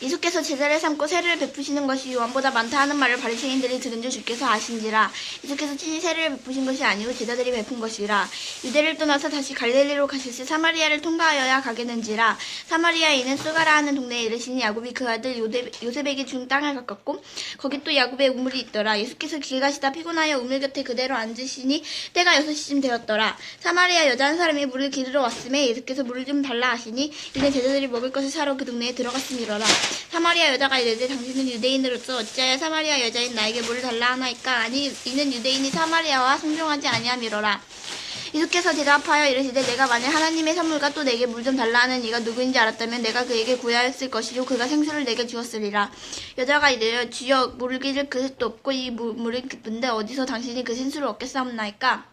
이수께서 제자를 삼고 세를 베푸시는 것이 요한보다 많다 하는 말을 바리새인들이 들은 줄 주께서 아신지라. 이수께서 친히 세를 베푸신 것이 아니고 제자들이 베푼 것이라. 유대를 떠나서 다시 갈릴리로 가실새 사마리아를 통과하여야 가겠는지라. 사마리아인은 수가라 하는 동네에 이르시니 야곱이 그 아들 요셉에게 준 땅을 가깝고 거기 또 야곱의 우물이 있더라. 예수께서 길 가시다 피곤하여 우물 곁에 그대로 앉으시니 때가 여섯 시쯤 되었더라. 사마리아 여자 한 사람이 물을 기르러 왔음에 예수께서 물을 좀 달라 하시니 이는 제자들이 먹을 것을 사러 그 동네에 들어갔음이로라 사마리아 여자가 이르되 당신은 유대인으로서 어찌하여 사마리아 여자인 나에게 물을 달라 하나이까? 아니 이는 유대인이 사마리아와 상종하지 아니함이로라. 이수께서 대답하여 이르시되 내가 만일 하나님의 선물과 또 내게 물 좀 달라 하는 이가 누구인지 알았다면 내가 그에게 구하였을 것이요. 그가 생수를 내게 주었으리라. 여자가 이르려 주여 물을 기를 그릇도 없고 이 물- 물은 깊은데 어디서 당신이 그 생수를 얻겠사옵나이까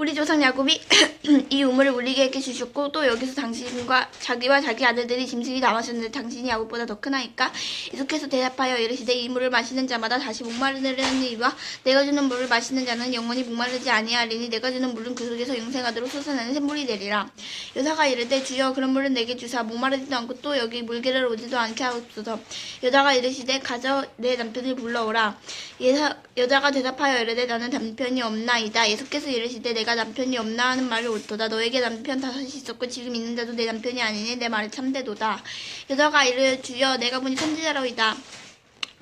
우리 조상 야곱이 이 우물을 우리에게 주셨고 또 여기서 당신과 자기와 자기 아들들이 짐승이 나마셨는데 당신이 야곱보다 더 크나이까? 이속해서 대답하여 이르시되 이 물을 마시는 자마다 다시 목마르는 이와 내가 주는 물을 마시는 자는 영원히 목마르지 아니하리니 내가 주는 물은 그 속에서 영생하도록 솟아나는 샘물이 되리라. 여자가 이르되 주여 그런 물은 내게 주사 목마르지도 않고 또 여기 물기를 오지도 않게 하옵소서. 여자가 이르시되 가져 내 남편을 불러오라. 여자가 대답하여 이르되 나는 남편이 없나이다. 예수께서 이르시되 내가 남편이 없나 하는 말을 옳도다 너에게 남편 다섯이 있었고 지금 있는 자도 내 남편이 아니니 내 말이 참되도다 여자가 이르되 주여 내가 보니 선지자로이다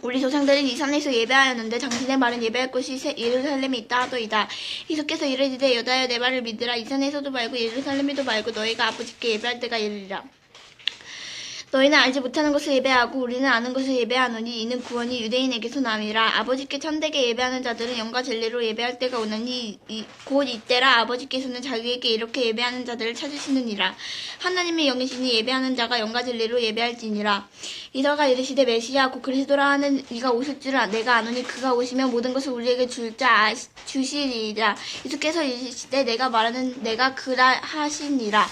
우리 조상들은 이 산에서 예배하였는데 당신의 말은 예배할 곳이 세- 예루살렘에 있다 하더이다. 이석께서 이르시되 여자여 내 말을 믿으라 이 산에서도 말고 예루살렘에도 말고 너희가 아버지께 예배할 때가 이르리라. 너희는 알지 못하는 것을 예배하고 우리는 아는 것을 예배하노니 이는 구원이 유대인에게서 남이라. 아버지께 참되게 예배하는 자들은 영과 진리로 예배할 때가 오느니 이- 곧 이때라 아버지께서는 자기에게 이렇게 예배하는 자들을 찾으시느니라. 하나님의 영이시니 예배하는 자가 영과 진리로 예배할지니라. 이서가 이르시되 메시아 곧 그리스도라 하는 이가 오실 줄 내가 아노니 그가 오시면 모든 것을 우리에게 줄 자 주시리라 이수께서 이르시되 내가 말하는 내가 그라 하시니라